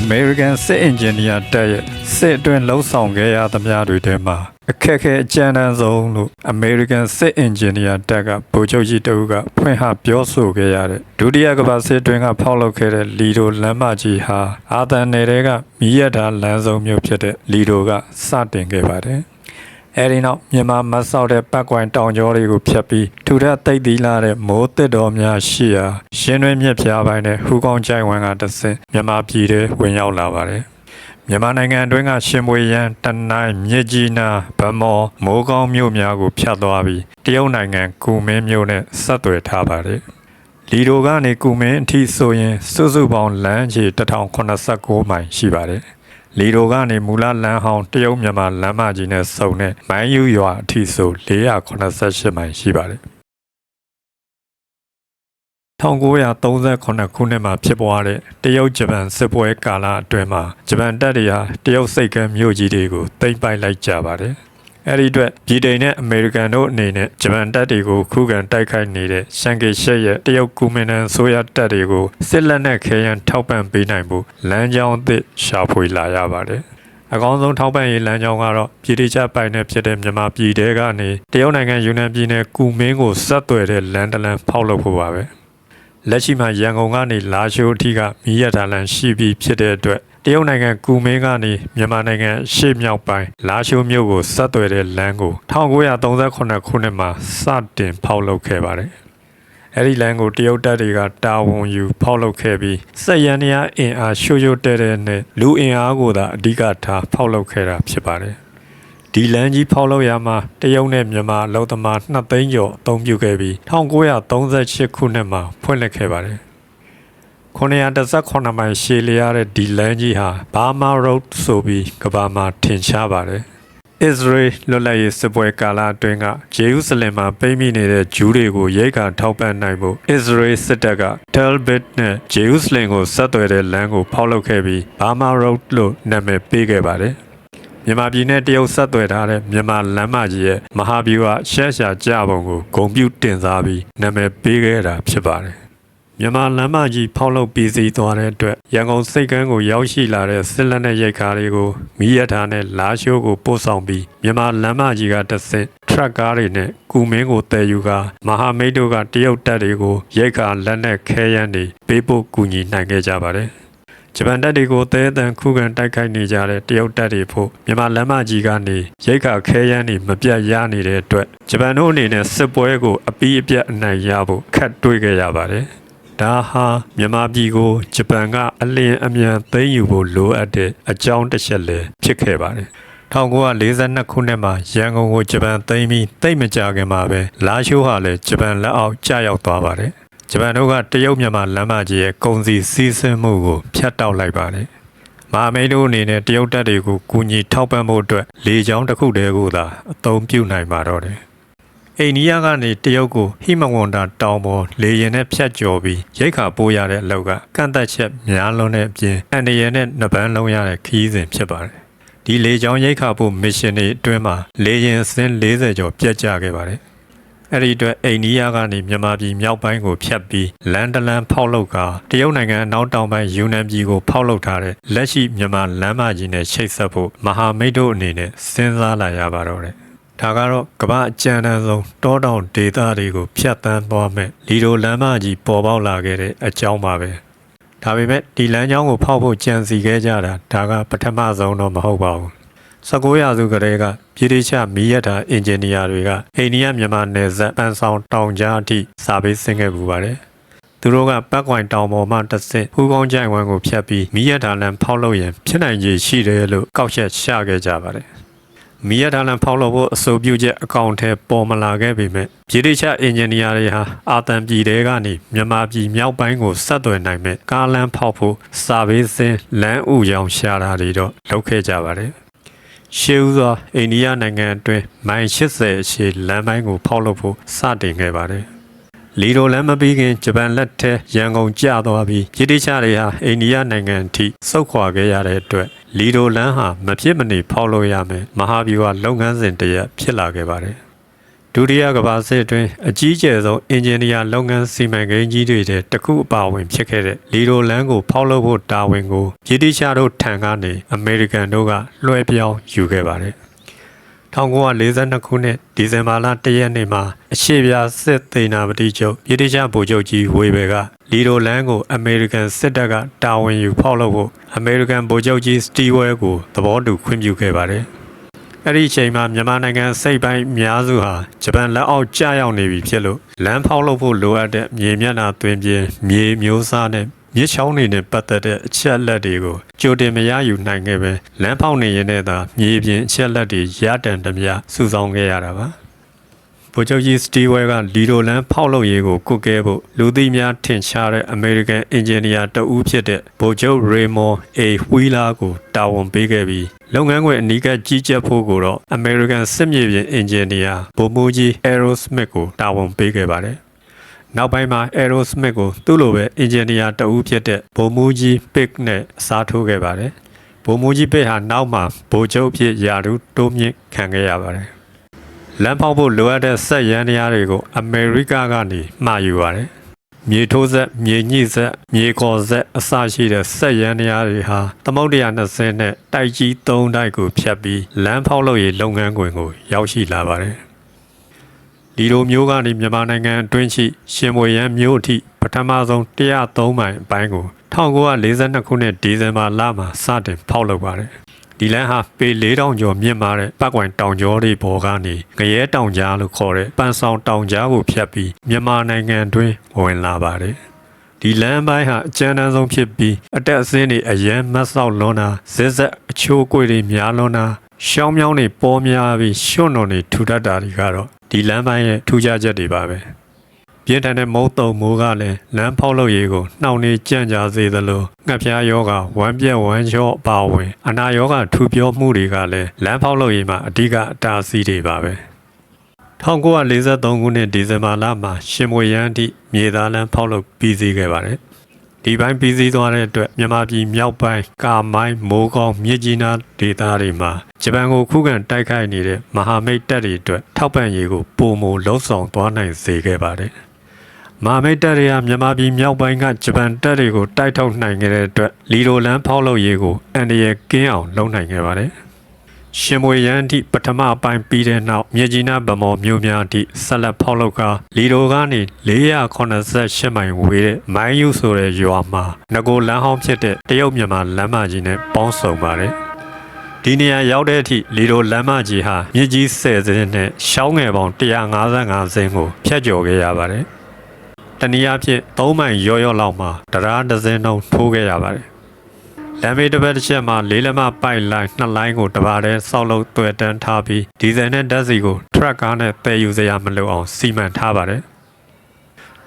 American စစ်အင်ဂျင်နီယာတပ်ရဲ့စစ်အတွင်းလှုပ်ဆောင်ခဲ့ရသမျှတွေထဲမှာအခက်အခဲအကြမ်းတမ်းဆုံးလို့ American စစ်အင်ဂျင်နီယာတပ်ကဗိုလ်ချုပ်ကြီးတဦးကဖွင့်ဟပြောဆိုခဲ့ရတဲ့ဒုတိယကမ္ဘာစစ်အတွင်းကဖောက်လုပ်ခဲ့တဲ့လီဒိုလမ်းမကြီးဟာအာသန်နယ်တွေကမိရထားလမ်းဆုံးမျိုးဖြစ်တဲ့လီဒိုကစတင်ခဲ့ပါတယ်။ အဲဒီနောက်မြန်မာမတ်ဆောက်တဲ့ပတ်ကွိုင်တောင်ကျောတွေကိုဖျက်ပြီးထူထပ်သိပ်သီးလာတဲ့မိုးတစ်တော်များရှိရာရှင်းတွင်းမြစ်ဖျားပိုင်းနဲ့ဟူကောင်းကြိုင်ဝမ်ကတဆင့်မြန်မာပြည်ထဲဝင်ရောက်လာပါတယ်။မြန်မာနိုင်ငံအတွင်းကရှင်မွေရန်တနိုင်းမြစ်ကြီးနားဗမော်မိုးကောင်းမြို့များကိုဖျက်သွားပြီးတရုတ်နိုင်ငံကူမင်းမြို့နဲ့ဆက်သွယ်ထားပါတယ်။လီဒိုကနေကူမင်းအထိဆိုရင်စုစုပေါင်းလမ်းကြီး1089မိုင်ရှိပါတယ်။ လီဒိုကနေမူလလမ်းဟောင်းတရုတ်မြန်မာလမ်းမကြီးနဲ့စုံတဲ့မိုင်းယူရွာအထိဆို488မိုင်ရှိပါတယ်။1938ခုနှစ်မှာဖြစ်ပွားတဲ့တရုတ်ဂျပန်စစ်ပွဲကာလအတွင်းမှာဂျပန်တပ်တွေဟာတရုတ်စိတ်ကမ်းမြို့ကြီးတွေကိုသိမ်းပိုက်လိုက်ကြပါတယ်။ အဲဒီအတွက်ပြည်တိန်နဲ့အမေရိကန်တို့အနေနဲ့ဂျပန်တပ်တွေကိုခုခံတိုက်ခိုက်နေတဲ့ရှန်ကေရှက်ရဲ့တရုတ်ကူမင်တန်ဆိုရတပ်တွေကိုစစ်လက်နက်ခဲယမ်းထောက်ပံ့ပေးနိုင်ဖို့လမ်းကြောင်းအသစ်ရှာဖွေလာရပါတယ်။အကောင်းဆုံးထောက်ပံ့ရေးလမ်းကြောင်းကတော့ပြည်တိကျပိုင်နဲ့ဖြစ်တဲ့မြန်မာပြည်တဲကနေတရုတ်နိုင်ငံယူနန်ပြည်နယ်ကူမင်းကိုဆက်သွယ်တဲ့လမ်းတစ်လမ်းဖောက်လုပ်ဖို့ပါပဲ။လက်ရှိမှာရန်ကုန်ကနေလာရှိုးအထိကမီးရထားလမ်းရှိပြီးဖြစ်တဲ့အတွက် တရုတ်နိုင်ငံကူမင်းကနေမြန်မာနိုင်ငံရှေ့မြောက်ပိုင်းလာရှိုးမြို့ကိုဆက်သွယ်တဲ့လမ်းကို1938ခုနှစ်မှာစတင်ဖောက်လုပ်ခဲ့ပါတယ်။အဲဒီလမ်းကိုတရုတ်တပ်တွေကတာဝန်ယူဖောက်လုပ်ခဲ့ပြီးစက်ရန်ရားအင်အားရှို့ရှို့တဲ့တဲ့နဲ့လူအင်အားကိုသာအဓိကထားဖောက်လုပ်ခဲ့တာဖြစ်ပါတယ်။ဒီလမ်းကြီးဖောက်လုပ်ရမှာတရုတ်နဲ့မြန်မာအလုံသမား2သိန်းကျော်အသုံးပြုခဲ့ပြီး1938ခုနှစ်မှာဖွင့်လှစ်ခဲ့ပါတယ်။ 918မိုင်ရှည်လျားတဲ့ဒီလမ်းကြီးဟာဘာမာ road ဆိုပြီးကမ္ဘာမှာထင်ရှားပါတယ်။ Israel လွတ်လပ်ရေးစစ်ပွဲကာလအတွင်းကဂျေရုဆလင်မှာပိတ်မိနေတဲ့ဂျူးတွေကိုရိတ်ခါထောက်ပံ့နိုင်ဖို့ Israel စစ်တပ်က Tel Aviv နဲ့ဂျေရုဆလင်ကိုဆက်သွယ်တဲ့လမ်းကိုဖောက်လုပ်ခဲ့ပြီး Burma Road လို့နာမည်ပေးခဲ့ပါတယ်။မြန်မာပြည်နဲ့တရုတ်ဆက်သွယ်ထားတဲ့မြန်မာလမ်းမကြီးရဲ့မဟာဗျူဟာရှက်ရှာကြပုံကိုဂုံပြုတင်စားပြီးနာမည်ပေးခဲ့တာဖြစ်ပါတယ်။ မြန်မာလမ်းမကြီးဖောက်လုပ်ပြီးစီးသွားတဲ့အတွက်ရန်ကုန်စိတ်ကမ်းကိုရောက်ရှိလာတဲ့စစ်လက်နက်ရိတ်ကားတွေကိုမီးရထားနဲ့လာရှိုးကိုပို့ဆောင်ပြီးမြန်မာလမ်းမကြီးကတဆင့်ထရက်ကားတွေနဲ့ကူမင်းကိုတည်ယူကာမဟာမိတ်တို့ကတရုတ်တပ်တွေကိုရိတ်ကာလက်နက်ခဲယမ်းတွေပေးပို့ကူညီနိုင်ခဲ့ကြပါတယ်။ဂျပန်တပ်တွေကိုသဲအတန်ခုခံတိုက်ခိုက်နေကြတဲ့တရုတ်တပ်တွေဖို့မြန်မာလမ်းမကြီးကနေရိတ်ခါခဲယမ်းတွေမပြတ်ရနေတဲ့အတွက်ဂျပန်တို့အနေနဲ့စစ်ပွဲကိုအပီးအပြတ်အနိုင်ရဖို့ခက်တွေးခဲ့ရပါတယ်။ ဒါဟာမြန်မာပြည်ကိုဂျပန်ကအလင်းအမြန်သိမ်းယူဖို့လိုအပ်တဲ့အကြောင်းတစ်ချက်လည်းဖြစ်ခဲ့ပါတယ်။1942ခုနှစ်မှာရန်ကုန်ကိုဂျပန်သိမ်းပြီးတိတ်မကြခင်မှာပဲလာရှိုးဟာလည်းဂျပန်လက်အောက်ကျရောက်သွားပါတယ်။ဂျပန်တို့ကတရုတ်မြန်မာလမ်းမကြီးရဲ့ကုန်စည်စီးဆင်းမှုကိုဖျက်တောက်လိုက်ပါတယ်။မဟာမိတ်တို့အနေနဲ့တရုတ်တပ်တွေကိုကူညီထောက်ပံ့ဖို့အတွက်လေကြောင်းတစ်ခုတည်းကိုသာအသုံးပြုနိုင်ပါတော့တယ်။ အိန္ဒိယကနေတရုတ်ကိုဟိမဝန္တာတောင်ပေါ်လေရင်နဲ့ဖြတ်ကျော်ပြီးရိတ်ခါပိုးရတဲ့အလောက်ကကန့်သက်ချက်များလွန်းတဲ့အပြင်အန်ဒီယန်နဲ့နှပန်းလုံးရတဲ့ခီးစဉ်ဖြစ်ပါတယ်။ဒီလေကြောင်းရိတ်ခါပို့မစ်ရှင်တွေအတွင်းမှာလေရင်စင်း40ကျော်ပြတ်ကျခဲ့ပါတယ်။အဲ့ဒီအတွက်အိန္ဒိယကနေမြန်မာပြည်မြောက်ပိုင်းကိုဖြတ်ပြီးလန်ဒလန်ဖောက်လုပ်ကာတရုတ်နိုင်ငံအနောက်တောင်ပိုင်းယူနန်ပြည်ကိုဖောက်လုပ်ထားတဲ့လက်ရှိမြန်မာလမ်းမကြီးနဲ့ချိတ်ဆက်ဖို့မဟာမိတ်တို့အနေနဲ့စဉ်းစားလာရပါတော့တယ်။ ဒါကတော့ကမ္ဘာအကြံတန်းဆုံးတောတောင်ဒေသတွေကိုဖျက်ဆီးသွားမဲ့လီဒိုလမ်းမကြီးပေါ်ပေါက်လာခဲ့တဲ့အကြောင်းပါပဲ။ဒါပေမဲ့ဒီလမ်းကြောင်းကိုဖောက်ဖို့ကြံစီခဲ့ကြတာဒါကပထမဆုံးတော့မဟုတ်ပါဘူး19ရာစုကတည်းကပြည်ထောင်စုမီးရထားအင်ဂျင်နီယာတွေကအိန္ဒိယမြန်မာနယ်စပ်ပန်းဆောင်တောင်ကြားအထိစာပေးဆင်းခဲ့ပူပါတယ်။သူတို့ကပတ်ကွိုင်တောင်ပေါ်မှတစ်ဆင့်ဖူးကောင်းကြိုင်ဝမ်ကိုဖြတ်ပြီးမီးရထားလမ်းဖောက်လုပ်ရင်ဖြစ်နိုင်ခြေရှိတယ်လို့ကောက်ချက်ရှာခဲ့ကြပါတယ်။ မီးရထားလမ်းဖောက်လုပ်ဖို့အဆိုပြုချက်အကောင့်ထဲပေါ်မလာခဲ့ပေမဲ့ပြည်ထောင်စုအင်ဂျင်နီယာတွေဟာအာတန်ပြည်တဲကနေမြန်မာပြည်မြောက်ပိုင်းကိုဆက်သွယ်နိုင်မဲ့ကားလမ်းဖောက်ဖို့စာပေးစင်းလမ်းဥရောင်ရှာတာတွေတော့လုပ်ခဲ့ကြပါတယ်။ရှေးဦးစွာအိန္ဒိယနိုင်ငံအတွင်းမိုင်80အရှည်လမ်းပိုင်းကိုဖောက်လုပ်ဖို့စတင်ခဲ့ပါတယ်။ လီဒိုလမ်းမပြီးခင်ဂျပန်လက်ထဲရန်ကုန်ကျသွားပြီးပြည်တိချတွေဟာအိန္ဒိယနိုင်ငံအထိစုခွာခဲ့ရတဲ့အတွက်လီဒိုလမ်းဟာမဖြစ်မနေဖောက်လို့ရမယ်မဟာဗျူဟာလုပ်ငန်းစဉ်တရက်ဖြစ်လာခဲ့ပါတယ်။ဒဒုတိယကမ္ဘာစစ်အတွင်းအကြီးကျယ်ဆုံးအင်ဂျင်နီယာလုပ်ငန်းစီမံကိန်းကြီးတွေတဲ့တစ်ခုအပါအဝင်ဖြစ်ခဲ့တဲ့လီဒိုလန်ကိုဖောက်လုပ်ဖို့တာဝန်ကိုဗြိတိရှားတို့ထံကနေအမေရိကန်တို့ကလွှဲပြောင်းယူခဲ့ပါတယ် 1942ခုနှစ်ဒီဇင်ဘာလ1ရက်နေ့မှာအရှိပြစစ်သေနာပတိချုပ်ဗြိတိရှဗိုလ်ချုပ်ကြီးဝေဘယ်ကလီဒိုလန်ကိုအမေရိကန်စစ်တပ်ကတာဝန်ယူဖောက်လုပ်ဖို့အမေရိကန်ဗိုလ်ချုပ်ကြီးစတီဝဲကိုသဘောတူခွင့်ပြုခဲ့ပါတယ်။အဲ့ဒီအချိန်မှာမြန်မာနိုင်ငံစိတ်ပိုင်းအများစုဟာဂျပန်လက်အောက်ကျရောက်နေပြီဖြစ်လို့လမ်းဖောက်လုပ်ဖို့လိုအပ်တဲ့မြေမျက်နှာသွင်းပြင်းမြေမျိုးစားနဲ့ မြစ်ချောင်းတွေနဲ့ပတ်သက်တဲ့အချက်အလက်တွေကိုကြိုတင်မရယူနိုင်ခဲ့ပဲလမ်းဖောက်နေရင်လည်းသာမြေပြင်အချက်အလက်တွေရတန်တမျှစုဆောင်ခဲ့ရတာပါဗိုလ်ချုပ်ကြီးစတီဝဲကလီဒိုလန်ဖောက်လုပ်ရေးကိုကုတ်ကဲဖို့လူသိများထင်ရှားတဲ့အမေရိကန်အင်ဂျင်နီယာတဦးဖြစ်တဲ့ဗိုလ်ချုပ်ရေမွန်အေဝီလာကိုတာဝန်ပေးခဲ့ပြီးလုပ်ငန်းခွင်အနီးကပ်ကြီးကြပ်ဖို့ကိုတော့အမေရိကန်စစ်မြေပြင်အင်ဂျင်နီယာဗိုလ်မှူးကြီးအဲရိုစမစ်ကိုတာဝန်ပေးခဲ့ပါတယ် နောက်ပိုင်းမှာ Aerosmith ကိုသူ့လိုပဲအင်ဂျင်နီယာတဦးဖြစ်တဲ့ဗိုလ်မှူးကြီး Pick နဲ့အစားထိုးခဲ့ပါတယ်။ဗိုလ်မှူးကြီး Pick ဟာနောက်မှာဗိုလ်ချုပ်အဖြစ်ယာရုတိုးမြင့်ခံခဲ့ရပါတယ်။လမ်းပေါက်ဖို့လိုအပ်တဲ့စက်ရန်တရားတွေကိုအမေရိကကနေမှာယူပါတယ်။မြေထိုးဆက်မြေညှိဆက်မြေခေါ်ဆက်အစရှိတဲ့စက်ရန်တရားတွေဟာသမုတ်120နဲ့တိုက်ကြီး3တိုက်ကိုဖြတ်ပြီးလမ်းဖောက်လို့ရလုပ်ငန်းခွင်ကိုရောက်ရှိလာပါတယ်။ ဒီလိုမျိုးကနေမြန်မာနိုင်ငံအတွင်းရှိရှင်မွေရန်မြို့အထိပထမဆုံး103မိုင်အပိုင်းကို1942ခုနှစ်ဒီဇင်ဘာလမှာစတင်ဖောက်လုပ်ပါတယ်။ဒီလမ်းဟာပေ4000ကျော်မြင့်မာတဲ့ပတ်ကွိုင်တောင်ကျောတွေပေါ်ကနေငရဲတောင်ကြားလို့ခေါ်တဲ့ပန်းဆောင်တောင်ကြားကိုဖြတ်ပြီးမြန်မာနိုင်ငံတွင်းဝင်လာပါတယ်။ဒီလမ်းပိုင်းဟာအကျဉ်းတန်းဆုံးဖြစ်ပြီးအတက်အဆင်းတွေအရန်မတ်ဆောက်လွန်းတာဇက်ဇက်အချိုးကွေတွေများလွန်းတာရှောင်းမြောင်းတွေပေါ်များပြီးရွှွန့်တော်တွေထူထပ်တာတွေကတော့ ဒီလမ်းပိုင်းရဲ့ထူးခြားချက်တွေပါပဲပြင်းထန်တဲ့မုတ်တုံမိုးကလည်းလမ်းဖောက်လို့ရေးကိုနှောင့်နှေးကြံ့ကြာစေသလိုငှက်ဖျားယောဂဝမ်းပြက်ဝမ်းလျှော့အပါဝင်အနာယောဂထူပြောမှုတွေကလည်းလမ်းဖောက်လို့ရေးမှာအဓိကအတားအဆီးတွေပါပဲ1943ခုနှစ်ဒီဇင်ဘာလမှာရှင်မွေရန်တိမြေသားလမ်းဖောက်လို့ပြီးစီးခဲ့ပါတယ် ဒီပိုင်းပြီးစီးသွားတဲ့အတွက်မြန်မာပြည်မြောက်ပိုင်းကာမိုင်းမိုးကောင်းမြစ်ကြီးနားဒေသတွေမှာဂျပန်ကိုခုခံတိုက်ခိုက်နေတဲ့မဟာမိတ်တပ်တွေအတွက်ထောက်ပံ့ရေးကိုပုံမလှုံ့ဆော်သွားနိုင်စေခဲ့ပါတယ်။မဟာမိတ်တပ်တွေကမြန်မာပြည်မြောက်ပိုင်းကဂျပန်တပ်တွေကိုတိုက်ထုတ်နိုင်ခဲ့တဲ့အတွက်လီဒိုလန်ဖောက်လုပ်ရေးကိုအန်ဒီရဲ့ကင်းအောင်လုပ်နိုင်ခဲ့ပါတယ်။ ရှင်မွေရန်အထိပထမအပိုင်းပြီးတဲ့နောက်မြေကြီးနားဗမော်မြို့များအထိဆက်လက်ဖောက်လုပ်ကာလီဒိုကနေ488မိုင်ဝေးတဲ့မိုင်းယူဆိုတဲ့ရွာမှာငကိုလမ်းဟောင်းဖြစ်တဲ့တရုတ်မြန်မာလမ်းမကြီးနဲ့ပေါင်းစုံပါတယ်ဒီနေရာရောက်တဲ့အထိလီဒိုလမ်းမကြီးဟာမြစ်ကြီး10စင်းနဲ့ရှောင်းငယ်ပေါင်း155စင်းကိုဖျက်ကျော်ခဲ့ရပါတယ်တနည်းအားဖြင့်3မိုင်ရော့ရော့လောက်မှာတရားဒဇင်းလုံးထိုးခဲ့ရပါတယ် လမ်းမေးတစ်ပတ်တစ်ချက်မှာလေးလက်မပိုက်လိုင်းနှစ်လိုင်းကိုတပါးတည်းစောက်လုပ်တွေ့တန်းထားပြီးဒီဇယ်နဲ့ဓာတ်စီကိုထရက်ကားနဲ့တည်ယူစရာမလိုအောင်စီမံထားပါတယ်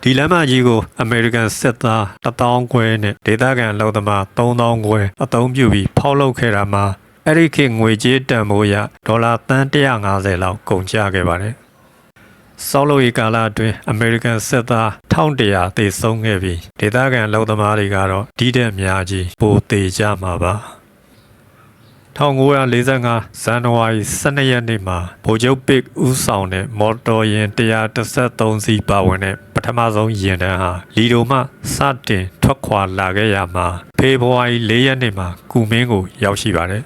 ဒီလမ်းမကြီးကိုအမေရိကန်စစ်သား1000ခွဲနဲ့ဒေသခံလုံသမား3000ခွဲအသုံးပြုပြီးဖောက်လုပ်ခဲ့တာမှာအဲ့ဒီခေတ်ငွေကြေးတန်ဖိုးရဒေါ်လာသန်း150လောက်ကုန်ကျခဲ့ပါတယ် ဆောက်လုပ်ရေးကာလအတွင်းအမေရိကန်စစ်သား1100သေဆုံးခဲ့ပြီးဒေသခံလုံသမားတွေကတော့ဒီတဲ့များကြီးပိုသေးကြမှာပါ1945ဇန်နဝါရီ12ရက်နေ့မှာဗိုလ်ချုပ်ပစ်ဦးဆောင်တဲ့မော်တော်ယာဉ်133စီးပါဝင်တဲ့ပထမဆုံးယာဉ်တန်းဟာလီဒိုမှစတင်ထွက်ခွာလာခဲ့ရမှာဖေဖော်ဝါရီ4ရက်နေ့မှာကုမင်းကိုရောက်ရှိပါတယ်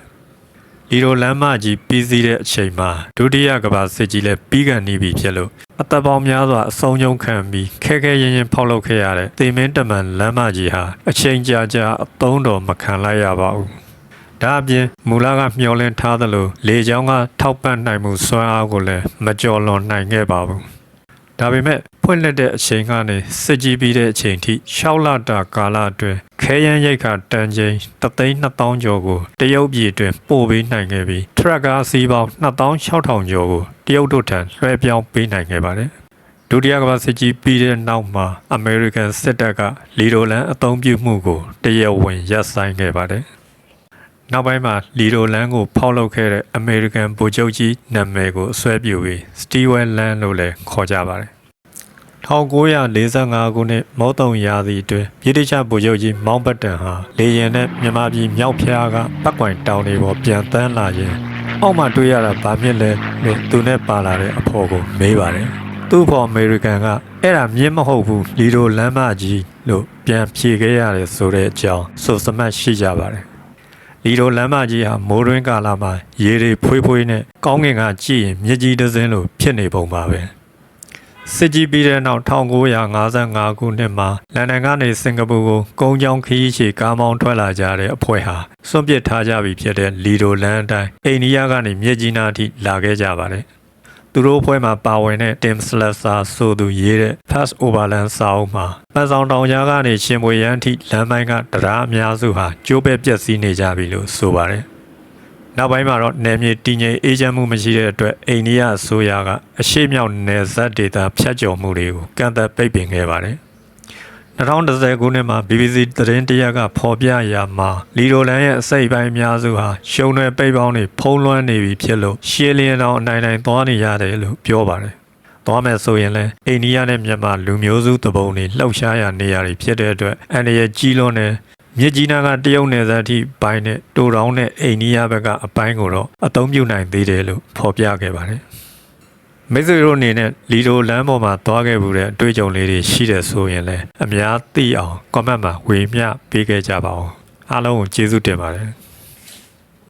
ဒီလိုလမ်းမကြီးပြီးစီးတဲ့အချိန်မှာဒုတိယကမ္ဘာစစ်ကြီးလည်းပြီးကန်နေပြီဖြစ်လို့အသက်ပေါင်းများစွာအဆုံးယုံခံပြီးခဲခဲရင်ရင်ဖောက်လုပ်ခဲ့ရတဲ့သေမင်းတမန်လမ်းမကြီးဟာအချိန်ကြာကြာအသုံးတော်မခံလိုက်ရပါဘူး။ဒါအပြင်မူလကမျောလင်းထားသလိုလေကြောင်းကထောက်ပံ့နိုင်မှုစွမ်းအားကိုလည်းမကျော်လွန်နိုင်ခဲ့ပါဘူး။ ဒါပေမဲ့ဖွင့်လက်တဲ့အချိန်ကနေစစ်ကြီးပြီးတဲ့အချိန်ထိ6လတာကာလအတွင်းခဲယမ်းရိတ်ခါတန်ချိန်3,200ကျော်ကိုတရုတ်ပြည်အတွင်းပို့ပေးနိုင်ခဲ့ပြီးထရက်ကားစီးပေါင်း2,600ကျော်ကိုတရုတ်တို့ထံလွှဲပြောင်းပေးနိုင်ခဲ့ပါတယ်။ဒုတိယကမ္ဘာစစ်ကြီးပြီးတဲ့နောက်မှာအမေရိကန်စစ်တပ်ကလီဒိုလန်အသုံးပြုမှုကိုတရဝင်ရပ်ဆိုင်းခဲ့ပါတယ်။ နောက်ပိုင်းမှာလီဒိုလန်ကိုဖောက်လုပ်ခဲ့တဲ့အမေရိကန်ဗိုလ်ချုပ်ကြီးနာမည်ကိုအစွဲပြုပြီးစတီဝဲလန်လို့လည်းခေါ်ကြပါတယ်1945ခုနှစ်မောတုံရာသီအတွင်းဗြိတိရှဗိုလ်ချုပ်ကြီးမောင်းဘတ်တန်ဟာလေယာဉ်နဲ့မြန်မာပြည်မြောက်ဖျားကပတ်ကွိုင်တောင်တွေပေါ်ပြန်တန်းလာရင်အောက်မှာတွေ့ရတာဘာဖြစ်လဲလို့သူနဲ့ပါလာတဲ့အဖော်ကိုမေးပါတယ်သူ့ဖော်အမေရိကန်ကအဲ့ဒါမြင်းမဟုတ်ဘူးလီဒိုလမ်းမကြီးလို့ပြန်ဖြေခဲ့ရတယ်ဆိုတဲ့အကြောင်းဆိုစမတ်ရှိကြပါတယ်လီ ဒိုလမ်းမကြီးဟာမိုးတွင်းကာလမှာရေတွေဖွေးဖွေးနဲ့ကောင်းကင်ကကြည့်ရင်မြစ်ကြီးတစ်စင်းလိုဖြစ်နေပုံပါပဲစစ်ကြီးပြီးတဲ့နောက်1955ခုနှစ်မှာလန်ဒန်ကနေစင်ကာပူကိုကုန်းချောင်းခရီးရှည်ကားမောင်းထွက်လာကြတဲ့အဖွဲ့ဟာစွန့်ပစ်ထားကြပြီဖြစ်တဲ့လီဒိုလန်အတိုင်းအိန္ဒိယကနေမြစ်ကြီးနားအထိလာခဲ့ကြပါတယ် သူတို့အဖွဲ့မှာပါဝင်တဲ့ Tim Slesser ဆိုသူရေးတဲ့ Pass Overland စာအုပ်မှာပန်းဆောင်တောင်ကြားကနေရှင်ပွေရန်အထိလမ်းပိုင်းကတရားအများစုဟာကျိုးပဲ့ပျက်စီးနေကြပြီလို့ဆိုပါတယ်နောက်ပိုင်းမှာတော့နယ်မြေတည်ငြိမ်အေးချမ်းမှုမရှိတဲ့အတွက်အိန္ဒိယအစိုးရကအရှိမြောက်နယ်စပ်ဒေသဖျက်ကျော်မှုတွေကိုကန့်သက်ပိတ်ပင်ခဲ့ပါတယ် 2010ခုနှစ်မှာ BBC သတင်းတရက်ကဖော်ပြရာမှာလီဒိုလန်ရဲ့အစိတ်ပိုင်းအများစုဟာရှုံနယ်ပိတ်ပေါင်းတွေဖုံးလွှမ်းနေပြီဖြစ်လို့ရှေးလင်းအောင်အနိုင်နိုင်သွားနေရတယ်လို့ပြောပါတယ်။သွားမယ်ဆိုရင်လည်းအိန္ဒိယနဲ့မြန်မာလူမျိုးစုတပုံတွေလှုပ်ရှားရနေရတွေဖြစ်တဲ့အတွက်အန်ရရဲ့ကြီးလွန်းတဲ့မြစ်ကြီးနားကတရုတ်နယ်စပ်အထိပိုင်းနဲ့တူတောင်းနဲ့အိန္ဒိယဘက်ကအပိုင်းကိုတော့အသုံးပြုနိုင်သေးတယ်လို့ဖော်ပြခဲ့ပါတယ်။ မိတ်ဆွေတို့အနေနဲ့လီဒိုလမ်းပေါ်မှာသွားခဲ့မှုတဲ့အတွေ့အကြုံလေးတွေရှိတယ်ဆိုရင်လည်းအများသိအောင် comment မှာဝေမျှပေးခဲ့ကြပါဦးအားလုံးကိုကျေးဇူးတင်ပါတယ်